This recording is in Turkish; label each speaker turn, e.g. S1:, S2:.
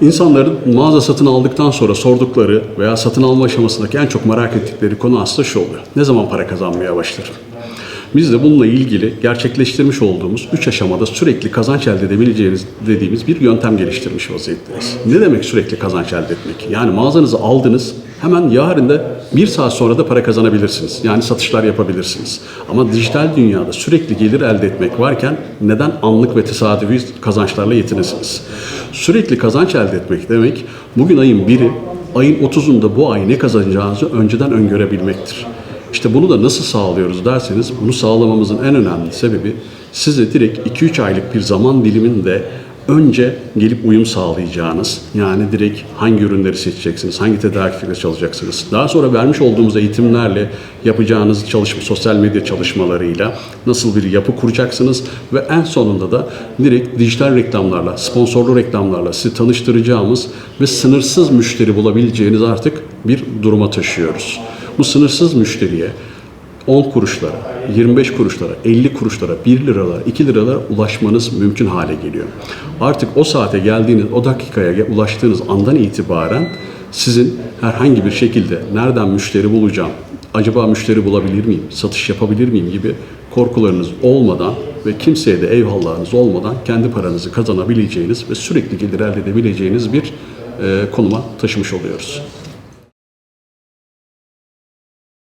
S1: İnsanların mağaza satın aldıktan sonra sordukları veya satın alma aşamasındaki en çok merak ettikleri konu aslında şu oluyor. Ne zaman para kazanmaya başlarım? Biz de bununla ilgili gerçekleştirmiş olduğumuz 3 aşamada sürekli kazanç elde edebileceğiniz dediğimiz bir yöntem geliştirmiş vaziyetteyiz. Ne demek sürekli kazanç elde etmek? Yani mağazanızı aldınız, hemen yarın da bir saat sonra da para kazanabilirsiniz. Yani satışlar yapabilirsiniz. Ama dijital dünyada sürekli gelir elde etmek varken neden anlık ve tesadüfi kazançlarla yetinesiniz? Sürekli kazanç elde etmek demek bugün ayın biri, ayın 30'unda bu ay ne kazanacağınızı önceden öngörebilmektir. İşte bunu da nasıl sağlıyoruz derseniz bunu sağlamamızın en önemli sebebi size direkt 2-3 aylık bir zaman diliminde önce gelip uyum sağlayacağınız yani direkt hangi ürünleri seçeceksiniz, hangi tedarikçiyle çalışacaksınız. Daha sonra vermiş olduğumuz eğitimlerle yapacağınız çalışma, sosyal medya çalışmalarıyla nasıl bir yapı kuracaksınız ve en sonunda da direkt dijital reklamlarla, sponsorlu reklamlarla sizi tanıştıracağımız ve sınırsız müşteri bulabileceğiniz artık bir duruma taşıyoruz. Bu sınırsız müşteriye 10 kuruşlara, 25 kuruşlara, 50 kuruşlara, 1 liralara, 2 liralara ulaşmanız mümkün hale geliyor. Artık o saate geldiğiniz, o dakikaya ulaştığınız andan itibaren sizin herhangi bir şekilde nereden müşteri bulacağım, acaba müşteri bulabilir miyim, satış yapabilir miyim gibi korkularınız olmadan ve kimseye de eyvallahınız olmadan kendi paranızı kazanabileceğiniz ve sürekli gelir elde edebileceğiniz bir e, konuma taşımış oluyoruz.